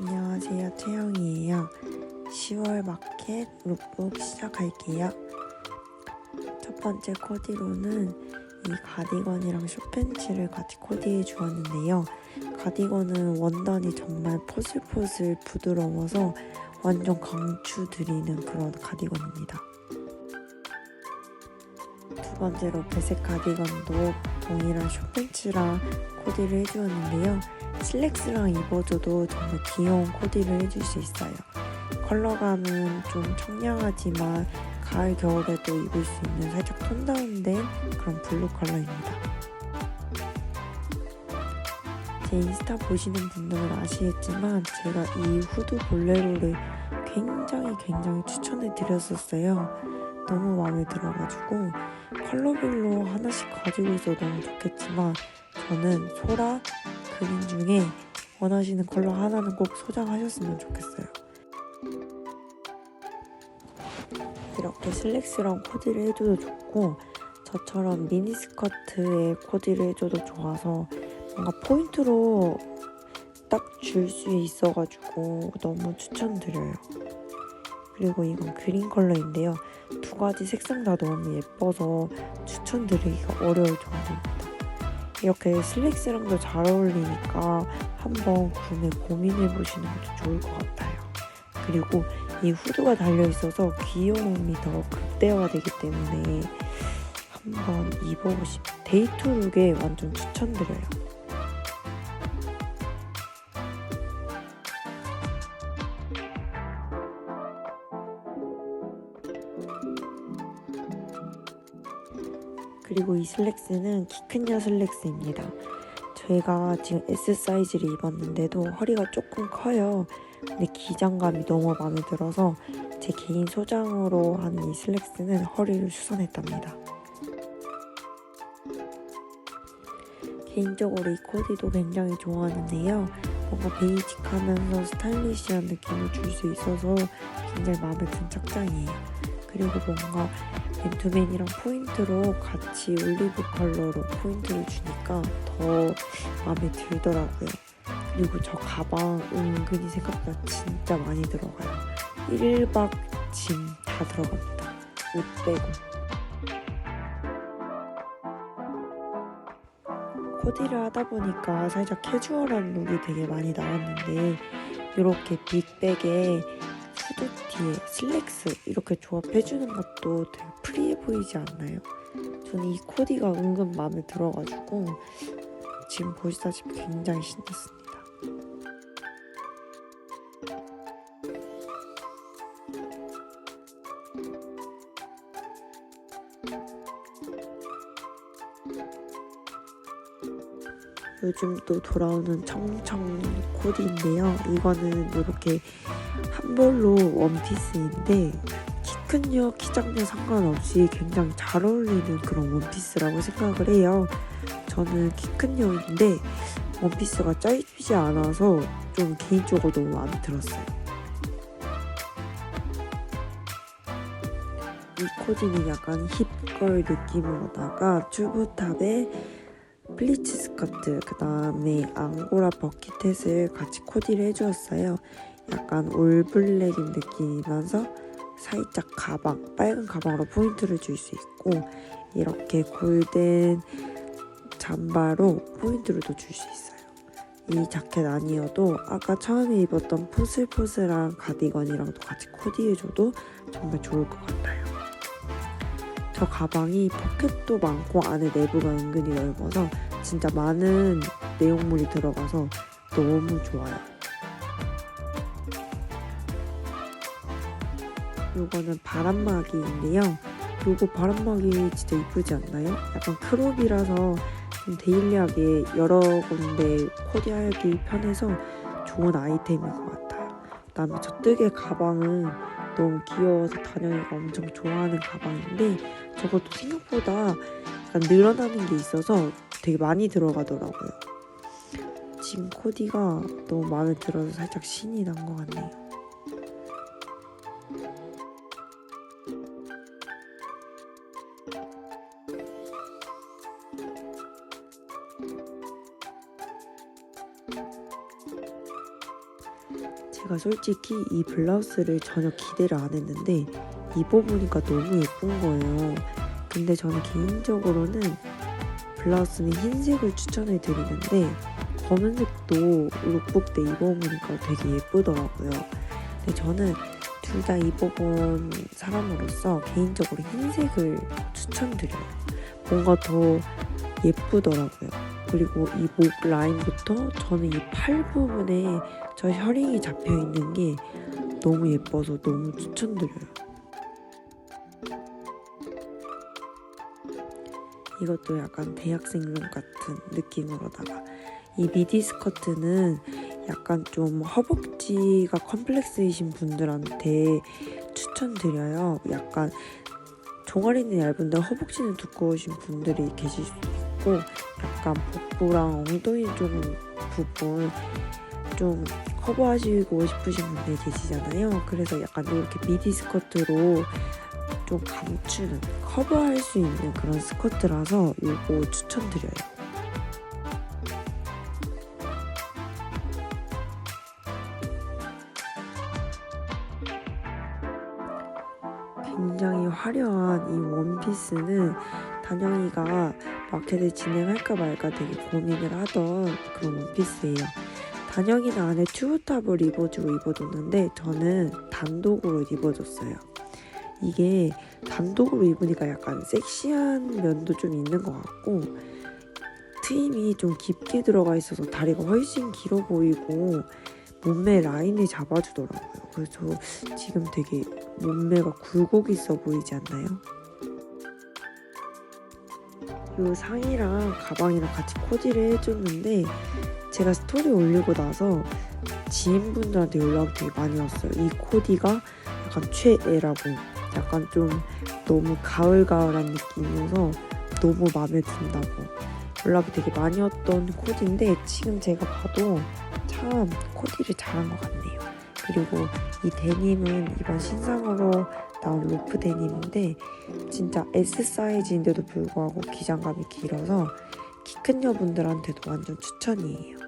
안녕하세요. 채영이에요. 10월 마켓 룩북 시작할게요. 첫 번째 코디로는 이 가디건이랑 숏팬츠를 같이 코디해 주었는데요. 가디건은 원단이 정말 포슬포슬 부드러워서 완전 강추 드리는 그런 가디건입니다. 두 번째로 배색 가디건도 동일한 숏팬츠랑 코디를 해주었는데요. 슬랙스랑 입어줘도 정말 귀여운 코디를 해줄 수 있어요. 컬러감은 좀 청량하지만 가을 겨울에도 입을 수 있는 살짝 톤 다운된 그런 블루 컬러입니다. 제 인스타 보시는 분들은 아시겠지만 제가 이 후드 볼레로를 굉장히 굉장히 추천해 드렸었어요. 너무 마음에 들어가지고 컬러별로 하나씩 가지고 있어도 너무 좋겠지만 저는 소라 그린 중에 원하시는 컬러 하나는 꼭 소장하셨으면 좋겠어요. 이렇게 슬랙스랑 코디를 해줘도 좋고 저처럼 미니스커트에 코디를 해줘도 좋아서 뭔가 포인트로 딱 줄 수 있어가지고 너무 추천드려요. 그리고 이건 그린 컬러인데요. 두 가지 색상 다 너무 예뻐서 추천드리기가 어려울 정도입니다. 이렇게 슬랙스랑도 잘 어울리니까 한번 구매 고민해 보시는 것도 좋을 것 같아요. 그리고 이 후드가 달려 있어서 귀여움이 더 극대화되기 때문에 한번 입어보시 데이트 룩에 완전 추천드려요. 그리고 이 슬랙스는 키 큰 여 슬랙스입니다. 제가 지금 S 사이즈를 입었는데도 허리가 조금 커요. 근데 기장감이 너무 마음에 들어서 제 개인 소장으로 한 이 슬랙스는 허리를 수선했답니다. 개인적으로 이 코디도 굉장히 좋아하는데요. 뭔가 베이직하면서 스타일리시한 느낌을 줄 수 있어서 굉장히 마음에 든 착장이에요. 그리고 뭔가 맨투맨이랑 포인트로 같이 올리브 컬러로 포인트를 주니까 더 마음에 들더라고요. 그리고 저 가방 은근히 생각보다 진짜 많이 들어가요. 1박 짐 다 들어갑니다. 옷 빼고. 코디를 하다 보니까 살짝 캐주얼한 룩이 되게 많이 나왔는데 이렇게 빅백에 후드 티에 슬랙스 이렇게 조합해주는 것도 되게 프리해 보이지 않나요? 저는 이 코디가 은근 마음에 들어가지고 지금 보시다시피 굉장히 신났습니다. 요즘 또 돌아오는 청청 코디인데요. 이거는 이렇게 한 벌로 원피스인데 키 큰여, 키 작냐 상관없이 굉장히 잘 어울리는 그런 원피스라고 생각을 해요. 저는 키 큰 여인데 원피스가 짧지 않아서 좀 개인적으로 너무 마음에 들었어요. 이 코디는 약간 힙걸 느낌으로다가 튜브탑에 플리츠 스커트 그 다음에 앙고라 버킷햇을 같이 코디를 해주었어요. 약간 올블랙인 느낌이면서 살짝 가방 빨간 가방으로 포인트를 줄 수 있고 이렇게 골든 잠바로 포인트를 또줄수 있어요. 이 자켓 아니어도 아까 처음에 입었던 포슬포슬한 가디건이랑도 같이 코디해줘도 정말 좋을 것 같아요. 저 가방이 포켓도 많고 안에 내부가 은근히 넓어서 진짜 많은 내용물이 들어가서 너무 좋아요. 요거는 바람막이인데요. 요거 바람막이 진짜 이쁘지 않나요? 약간 크롭이라서 좀 데일리하게 여러 군데 코디하기 편해서 좋은 아이템인 것 같아요. 그다음에 저 뜨개 가방은 너무 귀여워서 단영이가 엄청 좋아하는 가방인데 저것도 생각보다 약간 늘어나는 게 있어서 되게 많이 들어가더라고요. 지금 코디가 너무 마음에 들어서 살짝 신이 난 것 같네요. 제가 솔직히 이 블라우스를 전혀 기대를 안 했는데 입어보니까 너무 예쁜 거예요. 근데 저는 개인적으로는 블라우스는 흰색을 추천해 드리는데 검은색도 룩북 때 입어보니까 되게 예쁘더라고요. 근데 저는 둘 다 입어본 사람으로서 개인적으로 흰색을 추천드려요. 뭔가 더 예쁘더라고요. 그리고 이 목 라인부터 저는 이 팔 부분에 저 혈링이 잡혀 있는 게 너무 예뻐서 너무 추천드려요. 이것도 약간 대학생 룩 같은 느낌으로다가 이 미디 스커트는 약간 좀 허벅지가 컴플렉스이신 분들한테 추천드려요. 약간 종아리는 얇은데 허벅지는 두꺼우신 분들이 계실 수 있고 약간 복부랑 엉덩이 쪽 부분 좀 커버하시고 싶으신 분들 계시잖아요. 그래서 약간 이렇게 미디 스커트로 좀 감추는 커버할 수 있는 그런 스커트라서 이거 추천드려요. 굉장히 화려한 이 원피스는 단영이가 마켓을 진행할까 말까 되게 고민을 하던 그런 원피스예요. 단영이는 안에 튜브탑을 입어주고 입어줬는데 저는 단독으로 입어줬어요. 이게 단독으로 입으니까 약간 섹시한 면도 좀 있는 것 같고 트임이 좀 깊게 들어가 있어서 다리가 훨씬 길어 보이고 몸매 라인을 잡아주더라고요. 그래서 지금 되게 몸매가 굴곡 있어 보이지 않나요? 이 상의랑 가방이랑 같이 코디를 해줬는데 제가 스토리 올리고 나서 지인분들한테 연락이 되게 많이 왔어요. 이 코디가 약간 최애라고 약간 좀 너무 가을가을한 느낌이어서 너무 마음에 든다고 연락이 되게 많이 왔던 코디인데 지금 제가 봐도 참 코디를 잘한 것 같네요. 그리고 이 데님은 이번 신상으로 나온 로프 데님인데 진짜 S 사이즈인데도 불구하고 기장감이 길어서 키 큰 여분들한테도 완전 추천이에요.